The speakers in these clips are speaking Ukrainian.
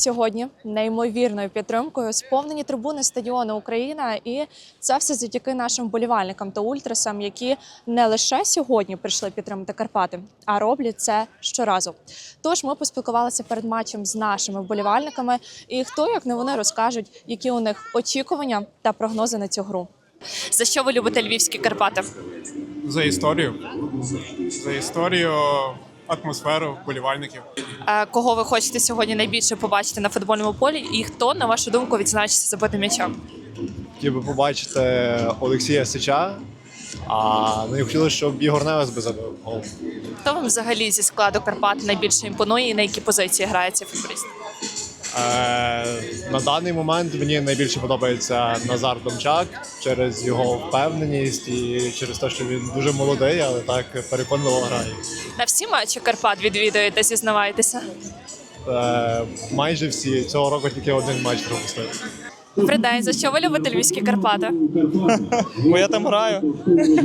Сьогодні неймовірною підтримкою сповнені трибуни стадіону Україна, і це все завдяки нашим вболівальникам та ультрасам, які не лише сьогодні прийшли підтримати Карпати, а роблять це щоразу. Тож ми поспілкувалися перед матчем з нашими вболівальниками, і хто як не вони розкажуть, які у них очікування та прогнози на цю гру. За що ви любите львівські Карпати? За історію. За історію, атмосферу, вболівальників. Е, Кого ви хочете сьогодні найбільше побачити на футбольному полі, і хто, на вашу думку, відзначиться забитим м'ячем? хотів би побачити Олексія Сича. А ну і хотілося, щоб Ігор Невес би забив гол. Хто вам взагалі зі складу Карпат найбільше імпонує і на які позиції грається футболіст? Е, на даний момент мені найбільше подобається Назар Домчак через його впевненість і через те, що він дуже молодий, але так переконливо грає. На всі матчі Карпат відвідуєте, зізнавайтеся. Е, майже всі цього року тільки один матч пропустив. День, за що ви любите львівські Карпати? Бо я там граю.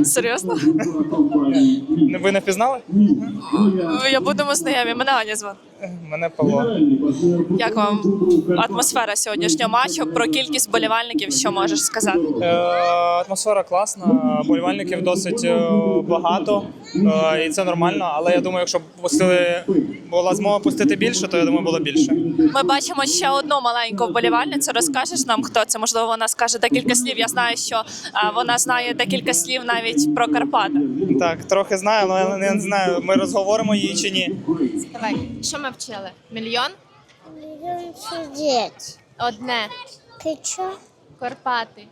Серйозно? Ви не впізнали? Я будемо знайомі. Мене Аня звати. Мене Павло. Як вам атмосфера сьогоднішнього матчу? Про кількість болівальників, що можеш сказати? Е, атмосфера класна, болівальників досить е, багато, е, і це нормально. Але я думаю, якщо б пустили, була змога пустити більше, то я думаю, було більше. Ми бачимо ще одну маленьку вболівальницю. Розкажеш нам, хто це? Можливо, вона скаже декілька слів. Я знаю, що а, вона знає декілька слів навіть про Карпати. Так, трохи знаю, але я не знаю, ми розговоримо її чи ні. Давай, що ми вчили? Мільйон? Мільйон сидять. Одне. Ти чо? Карпати.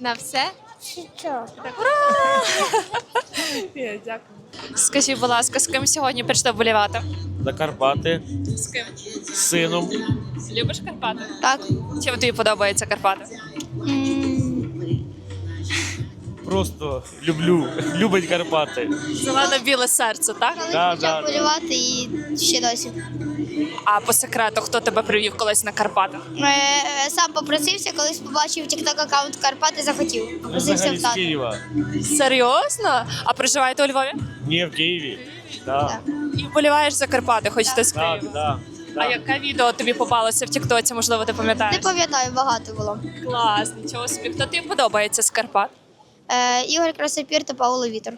На все? Чи чо? Дякую. Скажіть, будь ласка, з ким сьогодні прийшли вболівати? на Карпати З ким? з сином. Любиш Карпати? Так. Чим тобі подобається Карпати? Просто люблю. Любить Карпати. Зелено-біле серце, так? Да, Почав да. полювати і ще досі. А по секрету, хто тебе привів колись на Карпати? Е, Сам попросився, колись побачив TikTok аккаунт Карпати, захотів. Попросився Взагалі в з. Києва. Серйозно? А проживаєте у Львові? Ні, в Києві. Да. І вболіваєш за Карпати, хочете з Так, Києва? да. А яке відео тобі попалося в Тіктоці, можливо, ти Не пам'ятаєш? пам'ятаю, багато було. Клас, нічого собі. Хто тобі подобається з Карпат? Е, Ігор Красопір та Павло Вітер.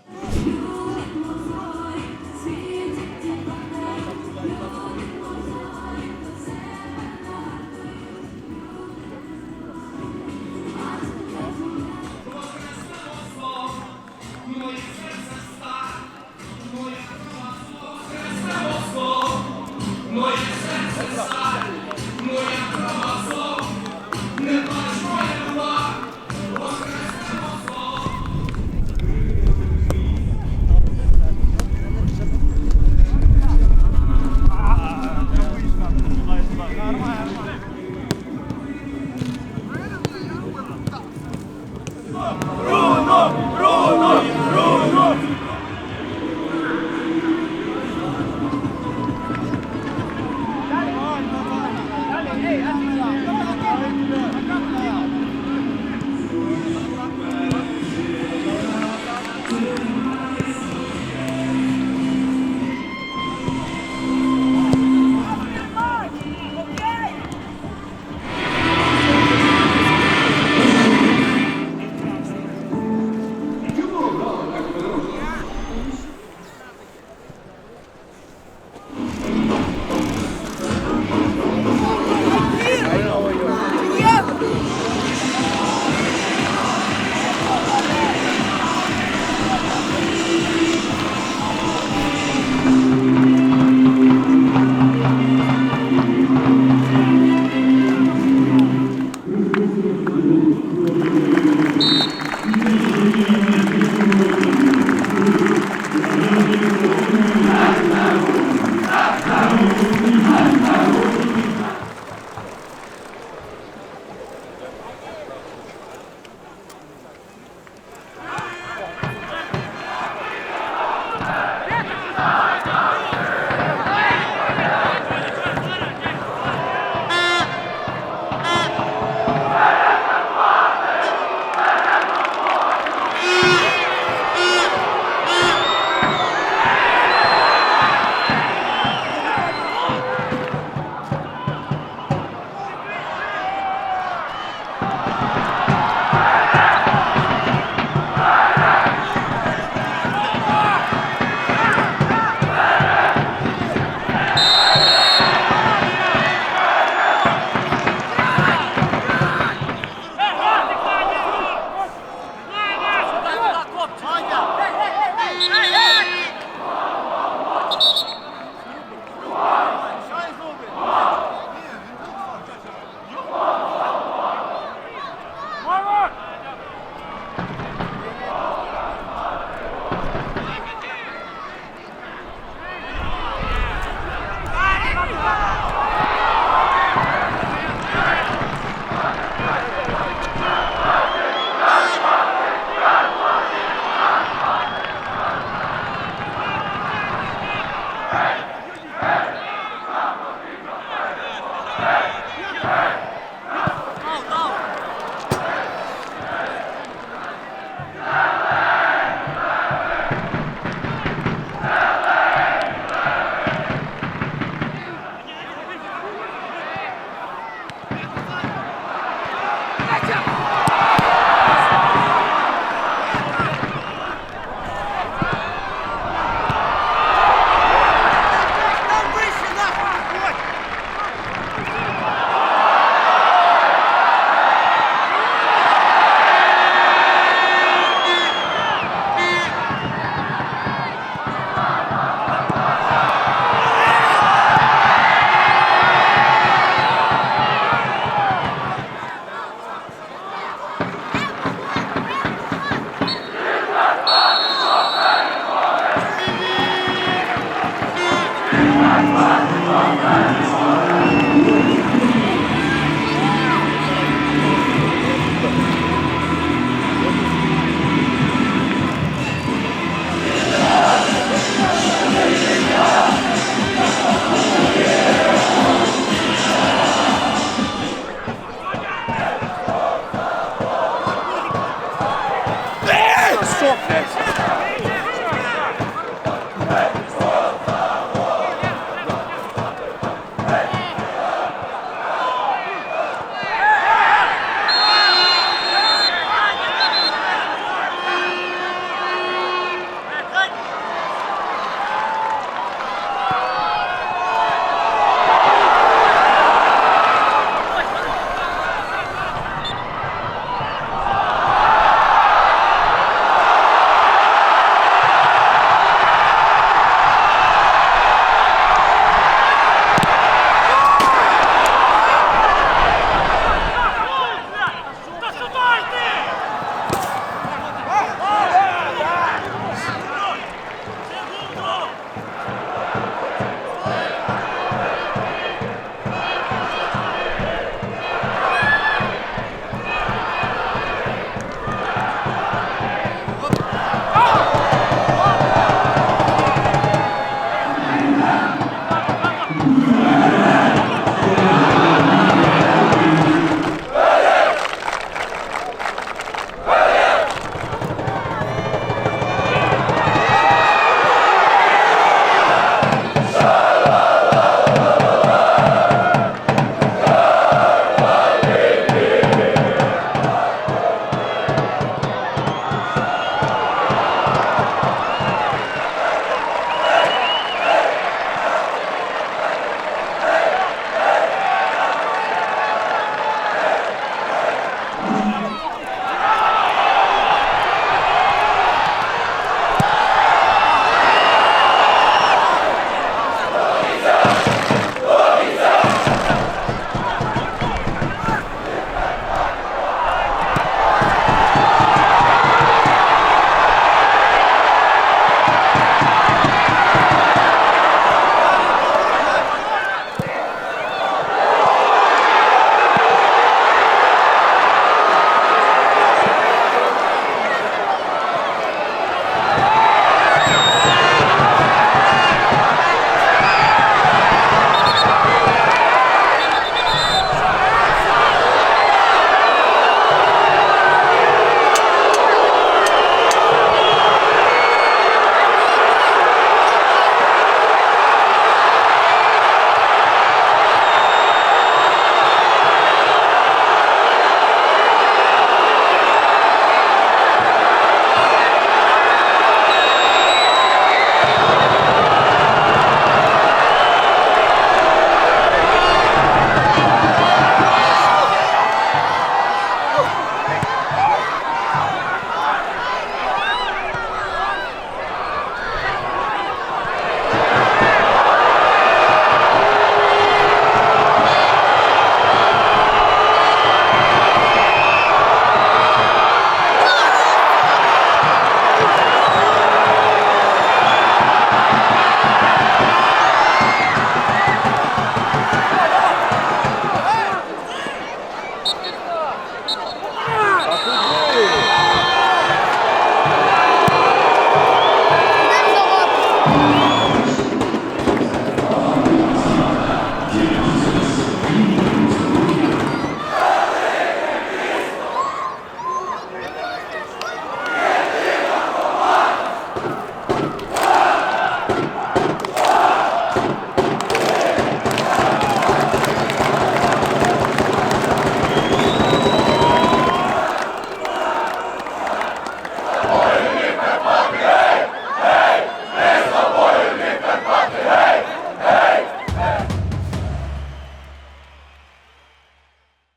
Thanks.